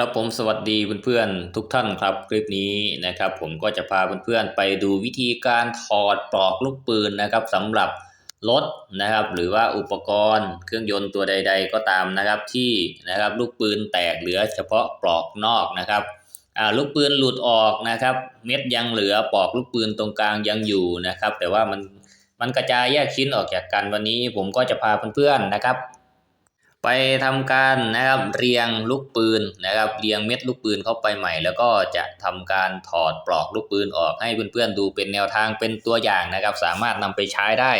ครับผมสวัสดีเพื่อนๆทุกท่านครับคลิปนี้นะครับผมก็จะพาเพื่อนๆไปดูวิธีการถอดปลอกลูกปืนนะครับสำหรับรถนะครับ หรือว่าอุปกรณ์เครื่องยนต์ตัวใด ๆ ก็ตามนะครับที่นะครับลูกปืนแตกเหลือเฉพาะปลอกนอกนะครับอ่าลูกปืนหลุดออกนะครับ เม็ดยังเหลือปลอกลูกปืนตรงกลางยังอยู่นะครับ แต่ว่ามันมันกระจายแยกชิ้นออกจากกันวันนี้ ผมก็จะพาเพื่อนๆนะครับ ไปทำการนะครับเรียงลูกปืนนะครับเรียงเม็ดลูกปืนเข้าไปใหม่ แล้วก็จะทำการถอดปลอกลูกปืนออกให้เพื่อนๆดูเป็นแนวทางเป็นตัวอย่างนะครับ สามารถนำไปใช้ได้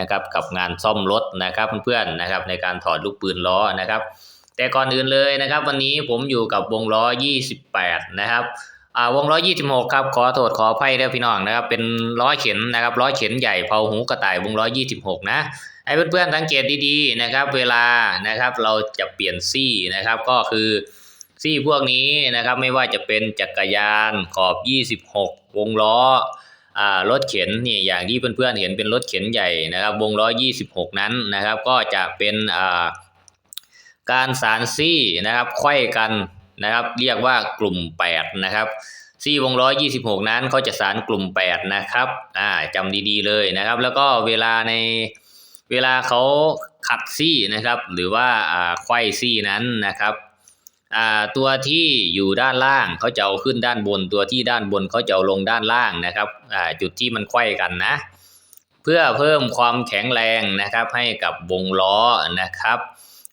นะครับกับงานซ่อมรถนะครับเพื่อนๆนะครับในการถอดลูกปืนล้อนะครับ แต่ก่อนอื่นเลยนะครับ วันนี้ผมอยู่กับวงล้อ 28 นะครับอ่าวงล้อ26ครับขอโทษขออภัยด้วยพี่น้องนะครับเป็นล้อเข็นนะครับล้อเข็นใหญ่เผาหูกระต่ายวงล้อ26นะ ให้เพื่อนๆสังเกตดีๆนะครับ เวลานะครับเราจะเปลี่ยนซี่นะครับ ก็คือซี่พวกนี้นะครับไม่ว่าจะเป็นจักรยานขอบ 26 วงล้ออรถเข็นนี่อย่างที่เพื่อนๆเห็นเป็นรถเข็นใหญ่นะครับ วงล้อ 26 นั้นนะครับ ก็จะเป็นการสารซี่นะครับไขว้กันนะครับ เรียกว่ากลุ่ม 8 นะครับซี่วงล้อ 26 นั้นเขาจะสารกลุ่ม 8 นะครับอ่าจำดีๆเลยนะครับ แล้วก็เวลาใน เวลาเขาขัดซี่นะครับ หรือว่าไขว้ซี่นั้นนะครับตัวที่อยู่ด้านล่างเขาจะเอาขึ้นด้านบน ตัวที่ด้านบนเขาจะเอาลงด้านล่างนะครับจุดที่มันไขว้กันนะ เพื่อเพิ่มความแข็งแรงนะครับ ให้กับวงล้อนะครับ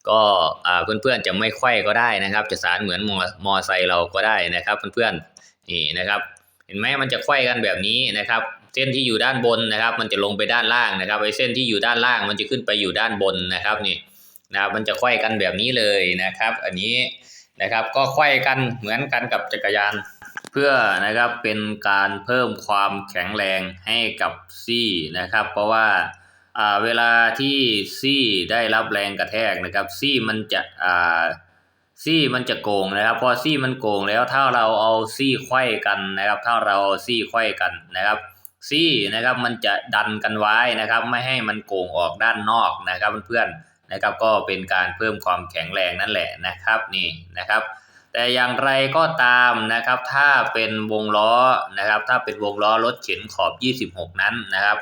ก็อ่าเพื่อนๆจะไม่ไขว้ก็ได้นะครับ จะสารเหมือนมอไซค์เราก็ได้นะครับ เพื่อนๆนี่นะครับ เห็นไหมมันจะไขว้กันแบบนี้นะครับ ส้นที่อยู่ด้านบนนะครับ มันจะลงไปด้านล่างนะครับไอ้เส้นที่อยู่ด้านล่างมันจะขึ้นไปอยู่ด้านบนนะครับนี่นะครับมันจะไขว้กันแบบนี้เลยนะครับ อันนี้นะครับก็ไขว้กันเหมือนกันกับจักรยาน เพื่อนะครับเป็นการเพิ่มความแข็งแรงให้กับซี่นะครับ เพราะว่าอ่าเวลาที่ซี่ได้รับแรงกระแทกนะครับซี่มันจะอ่าซี่มันจะโกงนะครับ พอซี่มันโกงแล้วถ้าเราเอาซี่ไขว้กันนะครับ ถ้าเราเอาซี่ไขว้กันนะครับ ซี่นะครับมันจะดันกันไว้นะครับ ไม่ให้มันโกงออกด้านนอกนะครับเพื่อนๆนะครับก็เป็นการเพิ่มความแข็งแรงนั่นแหละนะครับนี่นะครับ แต่อย่างไรก็ตามนะครับถ้าเป็นวงล้อนะครับ ถ้าเป็นวงล้อรถเข็นขอบ 26 นั้นนะครับ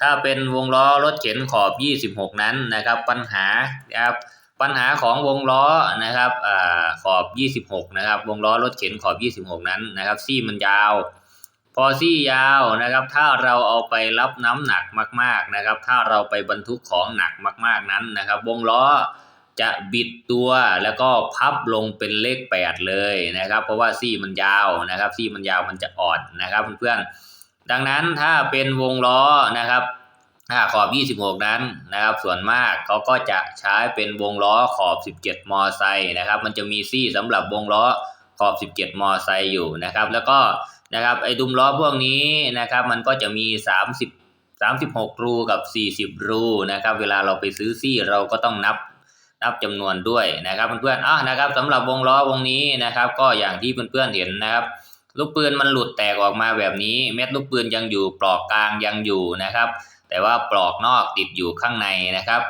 ถ้าเป็นวงล้อรถเข็นขอบ 26 นั้นนะครับ ปัญหานะครับปัญหาของวงล้อนะครับอ่าขอบ 26 นะครับ วงล้อรถเข็นขอบ 26 นั้นนะครับซี่มันยาว พอซี่ยาวนะครับถ้าเราเอาไปรับน้ำหนักมาก ๆนะครับ ถ้าเราไปบรรทุกของหนักมาก ๆนั้นนะครับ วงล้อจะบิดตัวแล้วก็พับลงเป็นเลข 8 เลยนะครับ เพราะว่าซี่มันยาวนะครับ ซี่มันยาวมันจะอ่อนนะครับเพื่อนๆดังนั้นถ้าเป็นวงล้อนะครับถ้าขอบ 26 นั้นนะครับ ส่วนมากเขาก็จะใช้เป็นวงล้อขอบ 17 มอไซค์นะครับ มันจะมีซี่สำหรับวงล้อขอบ 17 มอไซค์อยู่นะครับ แล้วก็ นะครับไอ้ดุมล้อพวกนี้นะครับมันก็จะมี 30 36 รูกับ 40 รูนะครับเวลาเราไปซื้อซี่เราก็ต้องนับนับจำนวนด้วยนะครับเพื่อนๆอะนะครับสำหรับวงล้อวงนี้นะครับ ก็อย่างที่เพื่อนๆเห็นนะครับ ลูกปืนมันหลุดแตกออกมาแบบนี้ เม็ดลูกปืนยังอยู่ปลอกกลางยังอยู่นะครับ แต่ว่าปลอกนอกติดอยู่ข้างในนะครับ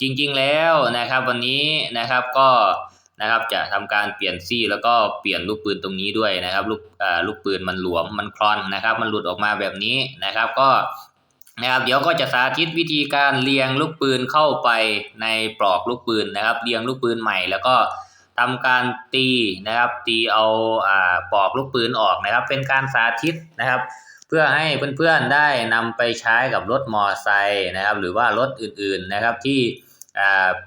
จริงๆแล้วนะครับ วันนี้นะครับก็ นะครับ จะทำการเปลี่ยนซี่แล้วก็เปลี่ยนลูกปืนตรงนี้ด้วยนะครับ ลูกอ่าลูกปืนมันหลวมมันคลอนนะครับ มันหลุดออกมาแบบนี้นะครับ ก็นะครับเดี๋ยวก็จะสาธิตวิธีการเรียงลูกปืนเข้าไปในปลอกลูกปืนนะครับ เรียงลูกปืนใหม่แล้วก็ทำการตีนะครับตีเอาอ่าปลอกลูกปืนออกนะครับ เป็นการสาธิตนะครับ เพื่อให้เพื่อนๆได้นำไปใช้กับรถมอไซค์นะครับ หรือว่ารถอื่นๆนะครับที่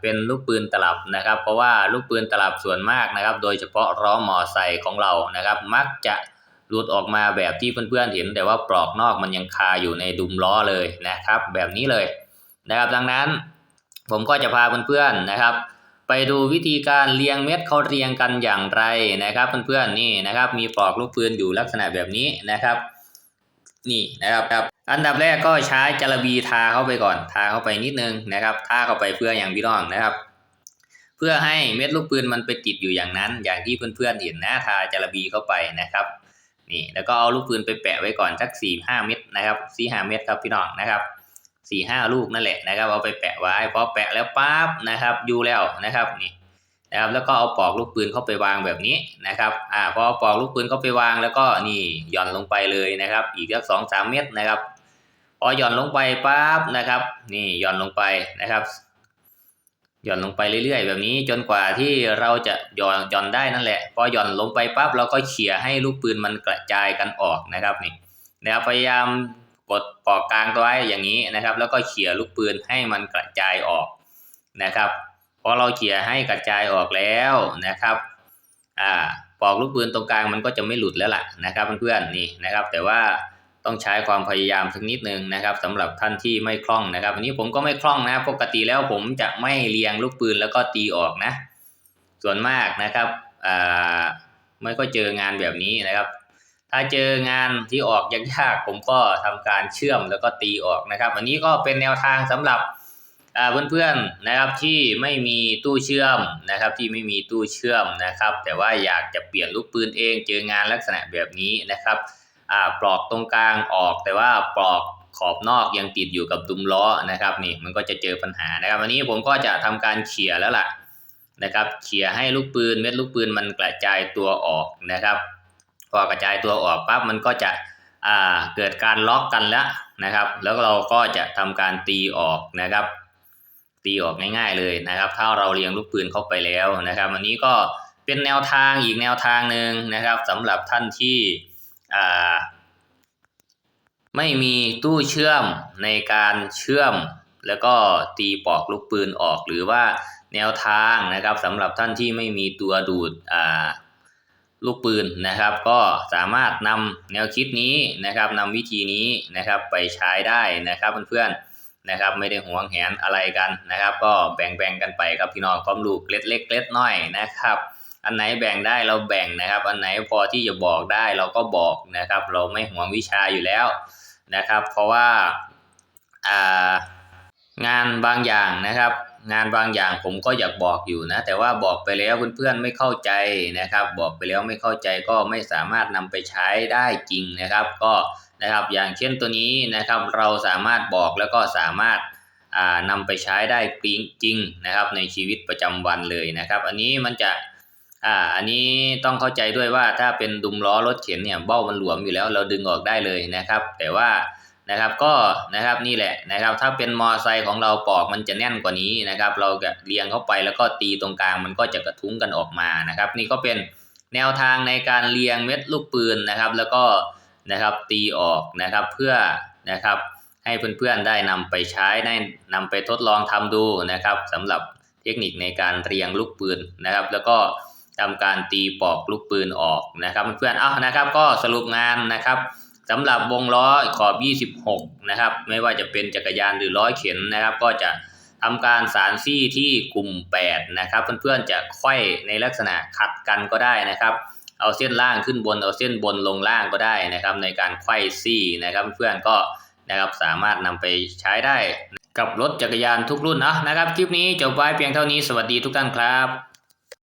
เป็นลูกปืนตลับนะครับ เพราะว่าลูกปืนตลับส่วนมากนะครับ โดยเฉพาะล้อมอไซค์ของเรานะครับ มักจะหลุดออกมาแบบที่เพื่อนๆเห็น แต่ว่าปลอกนอกมันยังคาอยู่ในดุมล้อเลยนะครับ แบบนี้เลยนะครับ ดังนั้นผมก็จะพาเพื่อนๆนะครับ ไปดูวิธีการเรียงเม็ดเขาเรียงกันอย่างไรนะครับ เพื่อนๆนี่นะครับ มีปลอกลูกปืนอยู่ลักษณะแบบนี้นะครับ นี่นะครับครับ อันดับแรกก็ใช้จรบีทาเข้าไปก่อน ทาเข้าไปนิดนึงนะครับทาเข้าไปเพื่ออย่างพี่น้องนะครับ เพื่อให้เม็ดลูกปืนมันไปติดอยู่อย่างนั้น อย่างที่เพื่อนๆเห็นนะทาจรบีเข้าไปนะครับนี่แล้วก็เอาลูกปืนไปแปะไว้ก่อนสักสี่ห้าเม็ดนะครับสี่ห้าเม็ดครับพี่น้องนะครับสี่ห้าลูกนั่นแหละนะครับ เอาไปแปะไว้พอแปะแล้วปั๊บนะครับอยู่แล้วนะครับนี่นะครับแล้วก็เอาปลอกลูกปืนเข้าไปวางแบบนี้นะครับอ่าพอปลอกลูกปืนเข้าไปวางแล้วก็นี่หย่อนลงไปเลยนะครับ อีกสักสองสามเม็ดนะครับ อหย่อนลงไปปั๊บนะครับ นี่หย่อนลงไปนะครับหย่อนลงไปเรื่อยๆ แบบนี้จนกว่าที่เราจะหย่อนหย่อนได้นั่นแหละ พอหย่อนลงไปปั๊บเราก็เขี่ยให้ลูกปืนมันกระจายกันออกนะครับนี่นะครับพยายามกดปอกกลางตัวไว้อย่างนี้นะครับ แล้วก็เขี่ยลูกปืนให้มันกระจายออกนะครับพอเราเขี่ยให้กระจายออกแล้วนะครับอ่าปอกลูกปืนตรงกลางมันก็จะไม่หลุดแล้วล่ะนะครับเพื่อนๆนี่นะครับ แต่ว่า ต้องใช้ความพยายามสักนิดนึงนะครับสำหรับท่านที่ไม่คล่องนะครับ อันนี้ผมก็ไม่คล่องนะปกติแล้วผมจะไม่เรียงลูกปืนแล้วก็ตีออกนะ ส่วนมากนะครับไม่ก็เจองานแบบนี้นะครับ ถ้าเจองานที่ออกยากๆผมก็ทำการเชื่อมแล้วก็ตีออกนะครับ อันนี้ก็เป็นแนวทางสำหรับอ่าเพื่อนๆนะครับที่ไม่มีตู้เชื่อมนะครับที่ไม่มีตู้เชื่อมนะครับ แต่ว่าอยากจะเปลี่ยนลูกปืนเองเจองานลักษณะแบบนี้นะครับ อ่าปลอกตรงกลางออก แต่ว่าปลอกขอบนอกยังติดอยู่กับดุมล้อนะครับนี่มันก็จะเจอปัญหานะครับวันนี้ผมก็จะทำการเขี่ยแล้วล่ะนะครับเขี่ยให้ลูกปืนเม็ดลูกปืนมันกระจายตัวออกนะครับ พอกระจายตัวออกปั๊บมันก็จะอ่าเกิดการล็อกกันแล้วนะครับ แล้วเราก็จะทำการตีออกนะครับ ตีออกง่าย ๆเลยนะครับ ถ้าเราเรียงลูกปืนเข้าไปแล้วนะครับอันนี้ก็เป็นแนวทางอีกแนวทางหนึ่งนะครับสำหรับท่านที่ ไม่มีตู้เชื่อมในการเชื่อม แล้วก็ตีปอกลูกปืนออกหรือว่าแนวทางนะครับสำหรับท่านที่ไม่มีตัวดูดลูกปืนนะครับ ก็สามารถนำแนวคิดนี้นะครับนำวิธีนี้นะครับไปใช้ได้นะครับเพื่อนๆนะครับ ไม่ได้หวงแหนอะไรกันนะครับ ก็แบ่งๆกันไปครับพี่น้องความรู้เล็กเล็กเล็กน้อยนะครับ อันไหนแบ่งได้เราแบ่งนะครับ อันไหนพอที่จะบอกได้เราก็บอกนะครับ เราไม่หวงวิชาอยู่แล้วนะครับ เพราะว่าางานบางอย่างนะครับ งานบางอย่างผมก็อยากบอกอยู่นะ แต่ว่าบอกไปแล้วเพื่อนๆไม่เข้าใจนะครับ บอกไปแล้วไม่เข้าใจก็ไม่สามารถนำไปใช้ได้จริงนะครับ ก็นะครับอย่างเช่นตัวนี้นะครับ เราสามารถบอกแล้วก็สามารถอ่านำไปใช้ได้จริงจริงนะครับ ในชีวิตประจำวันเลยนะครับ อันนี้มันจะ อ่าอันนี้ต้องเข้าใจด้วยว่าถ้าเป็นดุมล้อรถเข็นเนี่ยเบ้ามันหลวมอยู่แล้วเราดึงออกได้เลยนะครับ แต่ว่านะครับก็นะครับนี่แหละนะครับ ถ้าเป็นมอไซค์ของเราปอกมันจะแน่นกว่านี้นะครับ เราเรียงเข้าไปแล้วก็ตีตรงกลางมันก็จะกระทุ้งกันออกมานะครับ นี่ก็เป็นแนวทางในการเรียงเม็ดลูกปืนนะครับ แล้วก็นะครับตีออกนะครับเพื่อนะครับให้เพื่อนๆได้นำไปใช้ได้นำไปทดลองทำดูนะครับสำหรับเทคนิคในการเรียงลูกปืนนะครับ แล้วก็ ทำการตีปอกลูกปืนออกนะครับเพื่อนๆเอานะครับก็สรุปงานนะครับสำหรับวงล้อขอบ 26 นะครับ ไม่ว่าจะเป็นจักรยานหรือล้อเข็นนะครับ ก็จะทำการสารซี่ที่กลุ่ม 8 นะครับ เพื่อนๆจะค่อยในลักษณะขัดกันก็ได้นะครับ เอาเส้นล่างขึ้นบนเอาเส้นบนลงล่างก็ได้นะครับ ในการไขว้ซี่นะครับ เพื่อนก็นะครับสามารถนำไปใช้ได้กับรถจักรยานทุกรุ่นนะนะครับ คลิปนี้จบไว้เพียงเท่านี้สวัสดีทุกท่านครับ